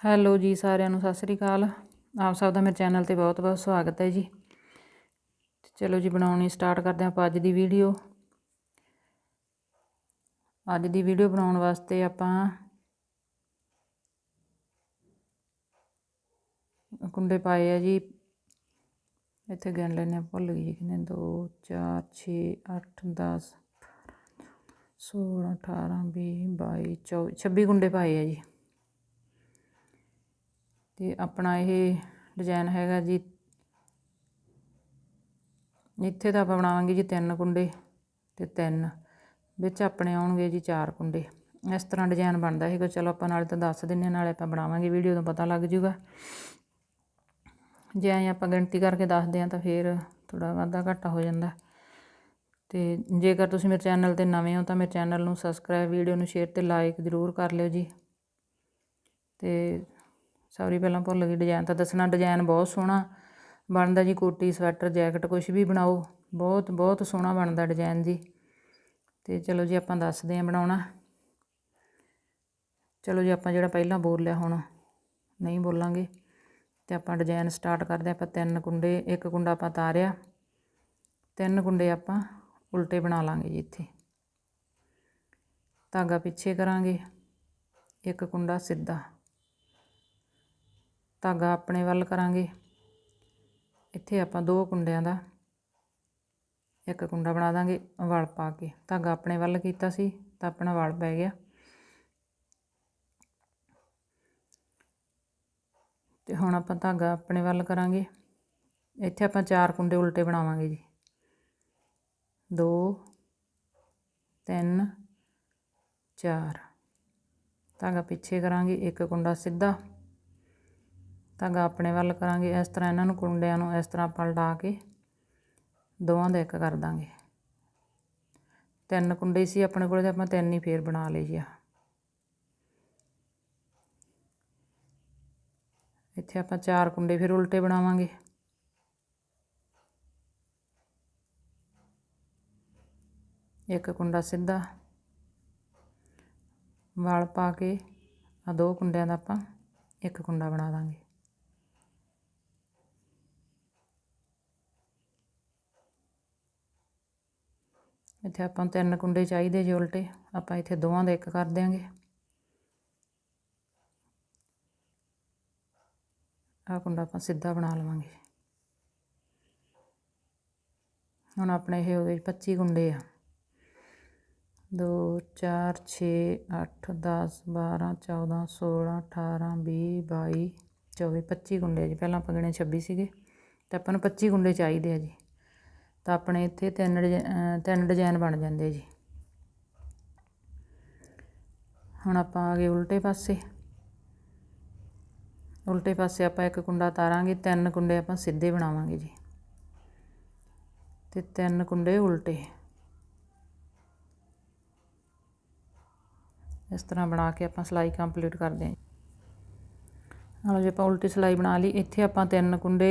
Hello ਜੀ ਸਾਰਿਆਂ ਨੂੰ, ਸਤਿ ਸ੍ਰੀ ਅਕਾਲ। ਆਪ ਸਭ ਦਾ ਮੇਰੇ ਚੈਨਲ ਤੇ ਬਹੁਤ-ਬਹੁਤ ਸਵਾਗਤ ਹੈ ਜੀ। ਚਲੋ ਜੀ, ਬਣਾਉਣੀ ਸਟਾਰਟ ਕਰਦੇ ਆਪਾਂ ਅੱਜ ਦੀ ਵੀਡੀਓ ਅੱਜ ਦੀ ਵੀਡੀਓ ਬਣਾਉਣ ਵਾਸਤੇ ਆਪਾਂ ਕੁੰਡੇ ਪਾਏ ਆ ਜੀ। ਇੱਥੇ ਗਿਣ ਲੈਣੇ ਆ ਭੁੱਲ ਗਈ ਜੀ ਕਿੰਨੇ 2 4 6 8 10 16 18 20 22 24 26 ਕੁੰਡੇ ਪਾਏ ਆ ਜੀ। ਅਤੇ ਆਪਣਾ ਇਹ ਡਿਜ਼ਾਇਨ ਹੈਗਾ ਜੀ। ਇੱਥੇ ਤਾਂ ਆਪਾਂ ਬਣਾਵਾਂਗੇ ਜੀ ਤਿੰਨ ਕੁੰਡੇ ਤੇ ਤਿੰਨ, ਵਿੱਚ ਆਪਣੇ ਆਉਣਗੇ ਜੀ ਚਾਰ ਕੁੰਡੇ। ਇਸ ਤਰ੍ਹਾਂ ਡਿਜ਼ਾਈਨ ਬਣਦਾ ਹੈਗਾ। ਚਲੋ ਆਪਾਂ ਨਾਲੇ ਤਾਂ ਦੱਸ ਦਿੰਨੇ ਨਾਲੇ ਆਪਾਂ ਬਣਾਵਾਂਗੇ ਵੀਡੀਓ ਤੋਂ ਪਤਾ ਲੱਗ ਜੂਗਾ। ਜੇ ਐਂ ਆਪਾਂ ਗਿਣਤੀ ਕਰਕੇ ਦੱਸਦੇ ਆ ਤਾਂ ਫਿਰ ਥੋੜਾ ਵਾਧਾ ਘਾਟਾ ਹੋ ਜਾਂਦਾ। ਤੇ ਜੇਕਰ ਤੁਸੀਂ ਮੇਰੇ ਚੈਨਲ ਤੇ ਨਵੇਂ ਹੋ ਤਾਂ ਮੇਰੇ ਚੈਨਲ ਨੂੰ ਸਬਸਕ੍ਰਾਈਬ ਵੀਡੀਓ ਨੂੰ ਸ਼ੇਅਰ ਤੇ ਲਾਈਕ ਜ਼ਰੂਰ ਕਰ ਲਿਓ ਜੀ। ਤੇ ਸੌਰੀ ਪਹਿਲਾਂ ਭੁੱਲ ਗਈ ਡਿਜ਼ਾਈਨ ਤਾਂ ਦੱਸਣਾ ਡਿਜ਼ਾਈਨ ਬਹੁਤ ਸੋਹਣਾ। ਬਣਦਾ ਜੀ ਕੋਟੀ, ਸਵੈਟਰ, ਜੈਕਟ ਕੁਝ ਵੀ ਬਣਾਓ। ਬਹੁਤ ਬਹੁਤ ਸੋਹਣਾ ਬਣਦਾ ਡਿਜ਼ਾਈਨ ਜੀ। ਤੇ ਚਲੋ ਜੀ ਆਪਾਂ ਦੱਸਦੇ ਆਂ ਬਣਾਉਣਾ। ਚਲੋ ਜੀ ਆਪਾਂ ਜਿਹੜਾ ਪਹਿਲਾਂ ਬੋਲਿਆ ਹੁਣ, ਨਹੀਂ ਬੋਲਾਂਗੇ। ਤੇ ਆਪਾਂ ਡਿਜ਼ਾਈਨ ਸਟਾਰਟ ਕਰਦੇ ਆਪਾਂ ਤਿੰਨ ਕੁੰਡੇ, ਇੱਕ ਕੁੰਡਾ ਆਪਾਂ ਤਾਰਿਆ। ਤਿੰਨ ਕੁੰਡੇ ਆਪਾਂ ਉਲਟੇ ਬਣਾ ਲਾਂਗੇ ਜੀ ਇੱਥੇ। ਧਾਗਾ ਪਿੱਛੇ ਕਰਾਂਗੇ, ਇੱਕ ਕੁੰਡਾ ਸਿੱਧਾ। ਧਾਗਾ ਆਪਣੇ ਵੱਲ ਕਰਾਂਗੇ। ਇੱਥੇ ਆਪਾਂ ਦੋ ਕੁੰਡਿਆਂ ਦਾ ਇੱਕ ਕੁੰਡਾ ਬਣਾ ਦਾਂਗੇ ਵਲ ਪਾ ਕੇ। ਧਾਗਾ ਆਪਣੇ ਵੱਲ ਕੀਤਾ ਸੀ ਤਾਂ ਆਪਣਾ ਵਲ ਪੈ ਗਿਆ। ਤੇ ਹੁਣ ਆਪਾਂ ਧਾਗਾ ਆਪਣੇ ਵੱਲ ਕਰਾਂਗੇ। ਇੱਥੇ ਆਪਾਂ ਚਾਰ ਕੁੰਡੇ ਉਲਟੇ ਬਣਾਵਾਂਗੇ ਜੀ। 2 3 4 ਧਾਗਾ ਪਿੱਛੇ ਕਰਾਂਗੇ। ਇੱਕ ਕੁੰਡਾ ਸਿੱਧਾ। ਧਾਗਾ ਆਪਣੇ ਵੱਲ ਕਰਾਂਗੇ, ਇਸ ਤਰ੍ਹਾਂ ਇਹਨਾਂ ਨੂੰ ਕੁੰਡਿਆਂ ਨੂੰ ਇਸ ਤਰ੍ਹਾਂ ਪਲਟਾ ਕੇ ਦੋਵਾਂ ਦਾ ਇੱਕ ਕਰ ਦਾਂਗੇ। ਤਿੰਨ ਕੁੰਡੇ ਸੀ ਆਪਣੇ ਕੋਲ ਤੇ ਆਪਾਂ ਤਿੰਨ ਹੀ ਫੇਰ ਬਣਾ ਲਏ ਜੀ ਆ। ਇੱਥੇ ਆਪਾਂ ਚਾਰ ਕੁੰਡੇ ਫਿਰ ਉਲਟੇ ਬਣਾਵਾਂਗੇ। ਇੱਕ ਕੁੰਡਾ ਸਿੱਧਾ ਵਾਲ ਪਾ ਕੇ ਆ ਦੋ ਕੁੰਡਿਆਂ ਦਾ ਆਪਾਂ ਇੱਕ ਕੁੰਡਾ ਬਣਾ ਦਾਂਗੇ। ਇੱਥੇ ਆਪਾਂ ਤਿੰਨ ਕੁੰਡੇ ਚਾਹੀਦੇ ਜੇ ਉਲਟੇ, ਆਪਾਂ ਇੱਥੇ ਦੋਵਾਂ ਦਾ ਇੱਕ ਕਰ ਦਿਆਂਗੇ। ਆ ਕੁੰਡਾ ਆਪਾਂ ਸਿੱਧਾ ਬਣਾ ਲਵਾਂਗੇ। ਹੁਣ ਆਪਣੇ ਇਹ ਹੋ ਗਏ 25 ਕੁੰਡੇ ਆ। 2 4 6 8 10 12 14 16 18 20 22 24 25 ਕੁੰਡੇ ਜੀ। ਪਹਿਲਾਂ ਆਪਾਂ ਗਣੇ 26 ਸੀਗੇ। ਤੇ ਆਪਾਂ ਨੂੰ 25 ਕੁੰਡੇ ਚਾਹੀਦੇ ਆ ਜੀ। ਤਾਂ ਆਪਣੇ ਇੱਥੇ ਤਿੰਨ ਤਿੰਨ ਡਿਜ਼ਾਈਨ ਬਣ ਜਾਂਦੇ ਜੀ। ਹੁਣ ਆਪਾਂ ਆ ਗਏ ਉਲਟੇ ਪਾਸੇ। ਉਲਟੇ ਪਾਸੇ ਆਪਾਂ ਇੱਕ ਕੁੰਡਾ ਤਾਰਾਂਗੇ, ਤਿੰਨ ਕੁੰਡੇ ਆਪਾਂ ਸਿੱਧੇ ਬਣਾਵਾਂਗੇ ਜੀ। ਤੇ ਤਿੰਨ ਕੁੰਡੇ ਉਲਟੇ। ਇਸ ਤਰ੍ਹਾਂ ਬਣਾ ਕੇ ਆਪਾਂ ਸਲਾਈ ਕੰਪਲੀਟ ਕਰਦੇ ਹਾਂ ਨਾਲ ਜੇ, ਆਪਾਂ ਉਲਟੀ ਸਲਾਈ ਬਣਾ ਲਈ। ਇੱਥੇ ਆਪਾਂ ਤਿੰਨ ਕੁੰਡੇ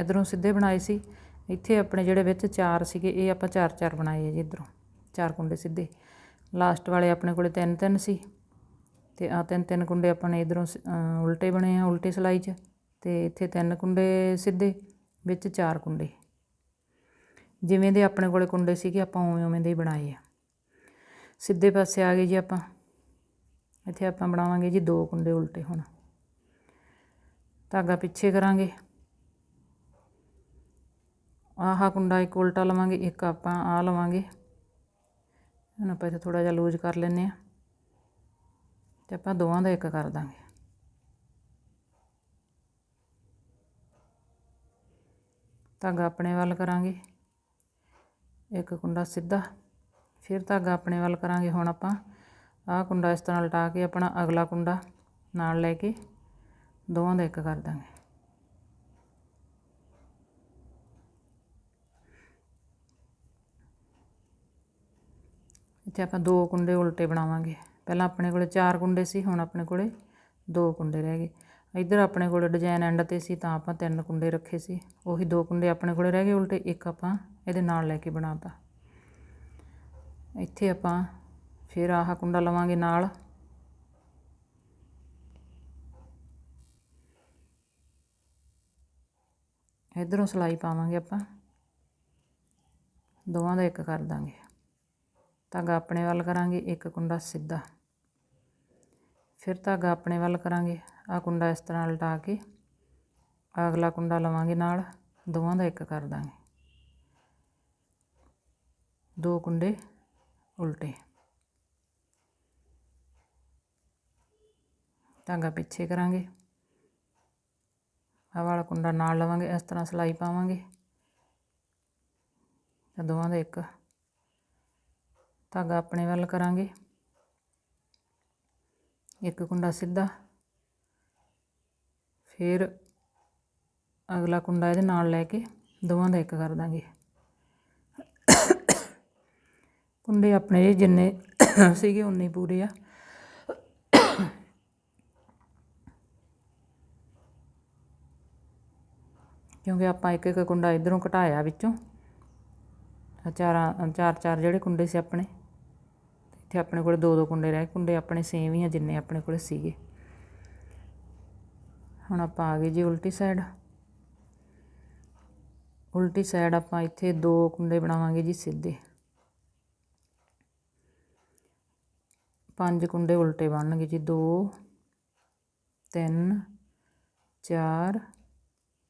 ਇਧਰੋਂ ਸਿੱਧੇ ਬਣਾਏ ਸੀ। ਇੱਥੇ ਆਪਣੇ ਜਿਹੜੇ ਵਿੱਚ ਚਾਰ ਸੀਗੇ, ਇਹ ਆਪਾਂ ਚਾਰ ਚਾਰ ਬਣਾਏ ਆ ਜੀ ਇਧਰੋਂ। ਚਾਰ ਕੁੰਡੇ ਸਿੱਧੇ। ਲਾਸਟ ਵਾਲੇ ਆਪਣੇ ਕੋਲੇ ਤਿੰਨ ਤਿੰਨ ਸੀ। ਤੇ ਆ ਤਿੰਨ ਤਿੰਨ ਕੁੰਡੇ ਆਪਾਂ ਨੇ ਇਧਰੋਂ ਉਲਟੇ ਬਣੇ ਆ, ਉਲਟੇ ਸਲਾਈ 'ਚ। ਤੇ ਇੱਥੇ ਤਿੰਨ ਕੁੰਡੇ ਸਿੱਧੇ, ਵਿੱਚ ਚਾਰ ਕੁੰਡੇ। ਜਿਵੇਂ ਦੇ ਆਪਣੇ ਕੋਲੇ ਕੁੰਡੇ ਸੀਗੇ, ਆਪਾਂ ਉਵੇਂ ਉਵੇਂ ਦੇ ਹੀ ਬਣਾਏ ਆ। ਸਿੱਧੇ ਪਾਸੇ ਆ ਗਏ ਜੀ ਆਪਾਂ। ਇੱਥੇ ਆਪਾਂ ਬਣਾਵਾਂਗੇ ਜੀ ਦੋ ਕੁੰਡੇ ਉਲਟੇ ਹੁਣ। ਧਾਗਾ ਪਿੱਛੇ ਕਰਾਂਗੇ। ਆਹ ਕੁੰਡਾ ਇੱਕ ਉਲਟਾ ਲਵਾਂਗੇ, ਇੱਕ ਆਪਾਂ ਆ ਲਵਾਂਗੇ। ਹੁਣ ਆਪਾਂ ਇੱਥੇ ਥੋੜਾ ਜਿਹਾ ਲੂਜ਼ ਕਰ ਲੈਨੇ ਆ ਤੇ ਆਪਾਂ ਦੋਵਾਂ ਦਾ ਇੱਕ ਕਰ ਦਾਂਗੇ। ਧਾਗਾ ਆਪਣੇ ਵੱਲ ਕਰਾਂਗੇ, ਇੱਕ ਕੁੰਡਾ ਸਿੱਧਾ, ਫਿਰ ਧਾਗਾ ਆਪਣੇ ਵੱਲ ਕਰਾਂਗੇ। ਹੁਣ ਆਪਾਂ ਆਹ ਕੁੰਡਾ ਇਸ ਤਰ੍ਹਾਂ ਲਟਾ ਕੇ ਆਪਣਾ ਅਗਲਾ ਕੁੰਡਾ ਨਾਲ ਲੈ ਕੇ ਦੋਵਾਂ ਦਾ ਇੱਕ ਕਰ ਦਾਂਗੇ। ਇੱਥੇ ਆਪਾਂ ਦੋ ਕੁੰਡੇ ਉਲਟੇ ਬਣਾਵਾਂਗੇ। ਪਹਿਲਾਂ ਆਪਣੇ ਕੋਲੇ ਚਾਰ ਕੁੰਡੇ ਸੀ, ਹੁਣ ਆਪਣੇ ਕੋਲੇ ਦੋ ਕੁੰਡੇ ਰਹਿ ਗਏ। ਇੱਧਰ ਆਪਣੇ ਕੋਲੇ ਡਿਜ਼ਾਈਨ ਐਂਡ ਤੇ ਸੀ, ਤਾਂ ਆਪਾਂ ਤਿੰਨ ਕੁੰਡੇ ਰੱਖੇ ਸੀ। ਉਹੀ ਦੋ ਕੁੰਡੇ ਆਪਣੇ ਕੋਲੇ ਰਹਿ ਗਏ ਉਲਟੇ, ਇੱਕ ਆਪਾਂ ਇਹਦੇ ਨਾਲ ਲੈ ਕੇ ਬਣਾਤਾ। ਇੱਥੇ ਆਪਾਂ ਫਿਰ ਆਹ ਕੁੰਡਾ ਲਵਾਂਗੇ ਨਾਲ। ਇੱਧਰੋਂ ਸਲਾਈ ਪਾਵਾਂਗੇ ਆਪਾਂ। ਦੋਵਾਂ ਦਾ ਇੱਕ ਕਰ ਦਾਂਗੇ। ਧਾਗਾ ਆਪਣੇ ਵੱਲ ਕਰਾਂਗੇ, ਇੱਕ ਕੁੰਡਾ ਸਿੱਧਾ। ਫਿਰ ਧਾਗਾ ਆਪਣੇ ਵੱਲ ਕਰਾਂਗੇ ਆ ਕੁੰਡਾ ਇਸ ਤਰ੍ਹਾਂ ਉਲਟਾ ਕੇ ਅਗਲਾ ਕੁੰਡਾ ਲਵਾਂਗੇ ਨਾਲ, ਦੋਵਾਂ ਦਾ ਇੱਕ ਕਰ ਦਾਂਗੇ। ਦੋ ਕੁੰਡੇ ਉਲਟੇ। ਧਾਗਾ ਪਿੱਛੇ ਕਰਾਂਗੇ। ਆਹ ਵਾਲਾ ਕੁੰਡਾ ਨਾਲ ਲਵਾਂਗੇ, ਇਸ ਤਰ੍ਹਾਂ ਸਲਾਈ ਪਾਵਾਂਗੇ। ਤਾਂ ਦੋਵਾਂ ਦਾ ਇੱਕ ਧਾਗਾ ਆਪਣੇ ਵੱਲ ਕਰਾਂਗੇ। ਇੱਕ ਕੁੰਡਾ ਸਿੱਧਾ। ਫਿਰ ਅਗਲਾ ਕੁੰਡਾ ਇਹਦੇ ਨਾਲ ਲੈ ਕੇ ਦੋਵਾਂ ਦਾ ਇੱਕ ਕਰ ਦਾਂਗੇ। ਕੁੰਡੇ ਆਪਣੇ ਜਿੰਨੇ ਸੀਗੇ ਉਨੇ ਪੂਰੇ ਆ। ਕਿਉਂਕਿ ਆਪਾਂ ਇੱਕ ਇੱਕ ਕੁੰਡਾ ਇਧਰੋਂ ਘਟਾਇਆ ਵਿੱਚੋਂ। ਚਾਰਾਂ, ਚਾਰ ਚਾਰ ਜਿਹੜੇ ਕੁੰਡੇ ਸੀ ਆਪਣੇ। ਇੱਥੇ ਆਪਣੇ ਕੋਲ ਦੋ ਦੋ ਕੁੰਡੇ ਰਹਿ ਕੁੰਡੇ ਆਪਣੇ ਸੇਮ ਹੀ ਆ ਜਿੰਨੇ ਆਪਣੇ ਕੋਲ ਸੀਗੇ। ਹੁਣ ਆਪਾਂ ਆ ਗਏ ਜੀ ਉਲਟੀ ਸਾਈਡ ਉਲਟੀ ਸਾਈਡ ਆਪਾਂ ਇੱਥੇ ਦੋ ਕੁੰਡੇ ਬਣਾਵਾਂਗੇ ਜੀ ਸਿੱਧੇ। ਪੰਜ ਕੁੰਡੇ ਉਲਟੇ ਬਣਨਗੇ ਜੀ। 2 3 4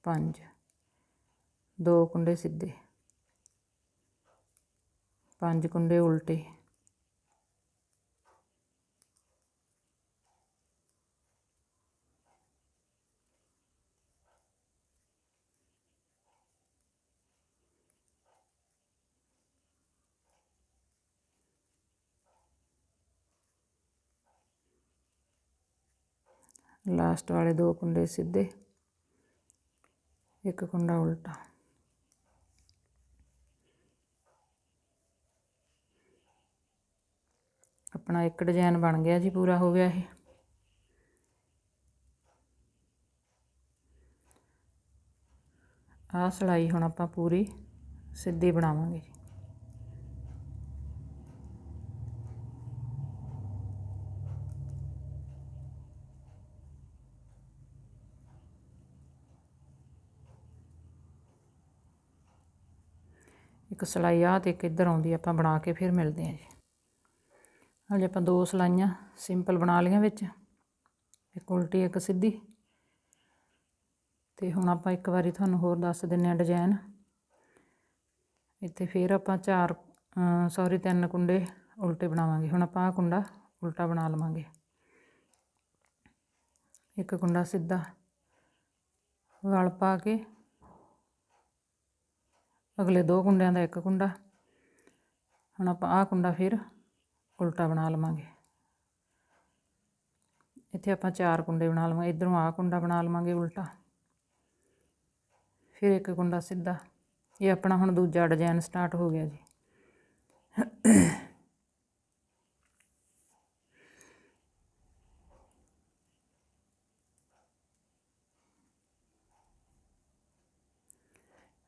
5 ਦੋ ਕੁੰਡੇ ਸਿੱਧੇ। ਪੰਜ ਕੁੰਡੇ ਉਲਟੇ। ਲਾਸਟ ਵਾਲੇ ਦੋ ਕੁੰਡੇ ਸਿੱਧੇ, ਇੱਕ ਕੁੰਡਾ ਉਲਟਾ। ਆਪਣਾ ਇੱਕ ਡਿਜ਼ਾਈਨ ਬਣ ਗਿਆ ਜੀ, ਪੂਰਾ ਹੋ ਗਿਆ ਇਹ। ਆਹ ਸਲਾਈ ਹੁਣ ਆਪਾਂ ਪੂਰੀ ਸਿੱਧੀ ਬਣਾਵਾਂਗੇ ਜੀ ਇੱਕ ਸਲਾਈ ਆਹ ਤੇ ਇੱਕ ਇੱਧਰ ਆਉਂਦੀ ਆਪਾਂ ਬਣਾ ਕੇ ਫਿਰ ਮਿਲਦੇ ਹਾਂ ਜੀ। ਹਲੇ ਆਪਾਂ ਦੋ ਸਲਾਈਆਂ ਸਿੰਪਲ ਬਣਾ ਲਈਆਂ ਵਿੱਚ। ਇੱਕ ਉਲਟੀ, ਇੱਕ ਸਿੱਧੀ। ਤੇ ਹੁਣ ਆਪਾਂ ਇੱਕ ਵਾਰੀ ਤੁਹਾਨੂੰ ਹੋਰ ਦੱਸ ਦਿੰਨੇ ਆ ਡਿਜ਼ਾਈਨ। ਇੱਥੇ ਫਿਰ ਆਪਾਂ ਚਾਰ ਸੌਰੀ ਤਿੰਨ ਕੁੰਡੇ ਉਲਟੇ ਬਣਾਵਾਂਗੇ। ਹੁਣ ਆਪਾਂ ਆ ਕੁੰਡਾ ਉਲਟਾ ਬਣਾ ਲਵਾਂਗੇ। ਇੱਕ ਕੁੰਡਾ ਸਿੱਧਾ ਵਲ ਪਾ ਕੇ ਅਗਲੇ ਦੋ ਕੁੰਡਿਆਂ ਦਾ ਇੱਕ ਕੁੰਡਾ। ਹੁਣ ਆਪਾਂ ਆਹ ਕੁੰਡਾ ਫਿਰ ਉਲਟਾ ਬਣਾ ਲਵਾਂਗੇ। ਇੱਥੇ ਆਪਾਂ ਚਾਰ ਕੁੰਡੇ ਬਣਾ ਲਵਾਂਗੇ। ਇਧਰੋਂ ਆਹ ਕੁੰਡਾ ਬਣਾ ਲਵਾਂਗੇ ਉਲਟਾ। ਫਿਰ ਇੱਕ ਕੁੰਡਾ ਸਿੱਧਾ। ਇਹ ਆਪਣਾ ਹੁਣ ਦੂਜਾ ਡਿਜ਼ਾਈਨ ਸਟਾਰਟ ਹੋ ਗਿਆ ਜੀ।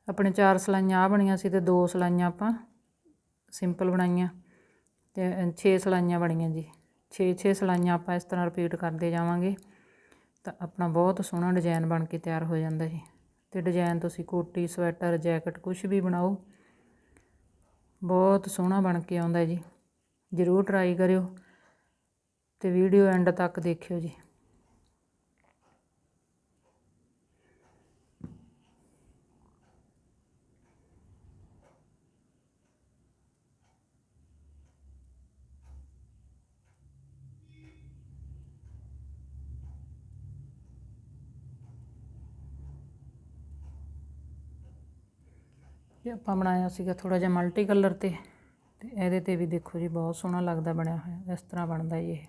ਆਪਣੇ ਚਾਰ ਸਲਾਈਆਂ ਆ ਬਣੀਆਂ ਸੀ ਤੇ ਦੋ ਸਲਾਈਆਂ ਆਪਾਂ ਸਿੰਪਲ ਬਣਾਈਆਂ ਤੇ 6 ਸਲਾਈਆਂ ਬਣੀਆਂ ਜੀ। 6 6 ਸਲਾਈਆਂ ਆਪਾਂ ਇਸ ਤਰ੍ਹਾਂ ਰਿਪੀਟ ਕਰਦੇ ਜਾਵਾਂਗੇ ਤਾਂ ਆਪਣਾ ਬਹੁਤ ਸੋਹਣਾ ਡਿਜ਼ਾਈਨ ਬਣ ਕੇ ਤਿਆਰ ਹੋ ਜਾਂਦਾ ਜੀ। ਤੇ ਡਿਜ਼ਾਈਨ ਤੁਸੀਂ ਕੋਟੀ, ਸਵੈਟਰ, ਜੈਕਟ ਕੁਝ ਵੀ ਬਣਾਓ, ਬਹੁਤ ਸੋਹਣਾ ਬਣ ਕੇ ਆਉਂਦਾ ਜੀ। ਜ਼ਰੂਰ ਟਰਾਈ ਕਰਿਓ ਤੇ ਵੀਡੀਓ ਐਂਡ ਤੱਕ ਦੇਖਿਓ ਜੀ। ਇਹ ਆਪਾਂ ਬਣਾਇਆ ਸੀਗਾ ਥੋੜਾ ਜਿਹਾ ਮਲਟੀ ਕਲਰ ਤੇ ਤੇ ਇਹਦੇ ਤੇ ਵੀ ਦੇਖੋ ਜੀ ਬਹੁਤ ਸੋਹਣਾ ਲੱਗਦਾ ਬਣਿਆ ਹੋਇਆ, ਇਸ ਤਰ੍ਹਾਂ ਬਣਦਾ ਜੀ ਇਹ।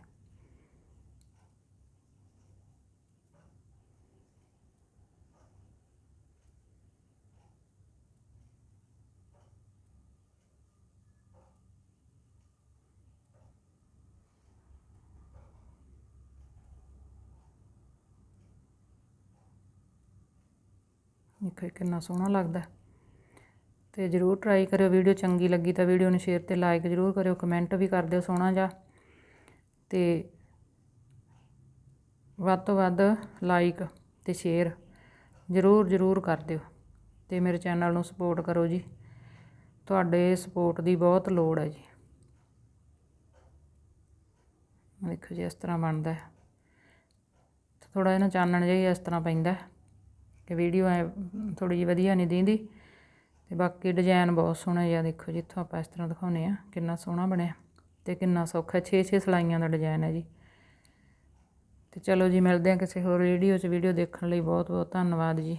ਦੇਖੋ ਕਿੰਨਾ ਸੋਹਣਾ ਲੱਗਦਾ। ਅਤੇ ਜਰੂਰ ਟਰਾਈ ਕਰਿਓ ਵੀਡੀਓ ਚੰਗੀ ਲੱਗੀ ਤਾਂ ਵੀਡੀਓ ਨੂੰ ਸ਼ੇਅਰ ਅਤੇ ਲਾਈਕ ਜਰੂਰ ਕਰਿਓ ਕਮੈਂਟ ਵੀ ਕਰ ਦਿਓ ਸੋਹਣਾ ਜਿਹਾ। ਅਤੇ ਵੱਧ ਤੋਂ ਵੱਧ ਲਾਈਕ ਅਤੇ ਸ਼ੇਅਰ ਜਰੂਰ ਜਰੂਰ ਕਰ ਦਿਓ ਅਤੇ ਮੇਰੇ ਚੈਨਲ ਨੂੰ ਸਪੋਰਟ ਕਰੋ ਜੀ। ਤੁਹਾਡੇ ਸਪੋਰਟ ਦੀ ਬਹੁਤ ਲੋੜ ਹੈ ਜੀ। ਦੇਖੋ ਜੀ, ਇਸ ਤਰ੍ਹਾਂ ਬਣਦਾ ਹੈ। ਥੋੜਾ ਇਹਨਾਂ ਚਾਨਣ ਜਿਹਾ ਹੀ ਇਸ ਤਰ੍ਹਾਂ ਪੈਂਦਾ ਕਿ ਵੀਡੀਓ ਐ ਥੋੜੀ ਜਿਹੀ ਵਧੀਆ ਨਹੀਂ ਦਿੰਦੀ। ਤੇ ਬਾਕੀ ਡਿਜ਼ਾਈਨ ਬਹੁਤ ਸੋਹਣਾ ਜਿਹਾ ਦੇਖੋ ਜੀ, ਇੱਥੋਂ ਆਪਾਂ ਇਸ ਤਰ੍ਹਾਂ ਦਿਖਾਉਨੇ ਆ ਕਿੰਨਾ ਸੋਹਣਾ ਬਣਿਆ ਤੇ ਕਿੰਨਾ ਸੌਖਾ 6-6 ਸਲਾਈਆਂ ਦਾ ਡਿਜ਼ਾਈਨ ਹੈ ਜੀ। ਤੇ ਚਲੋ ਜੀ, ਮਿਲਦੇ ਆ ਕਿਸੇ ਹੋਰ ਵੀਡੀਓ 'ਚ ਵੀਡੀਓ ਦੇਖਣ ਲਈ ਬਹੁਤ ਬਹੁਤ ਧੰਨਵਾਦ ਜੀ।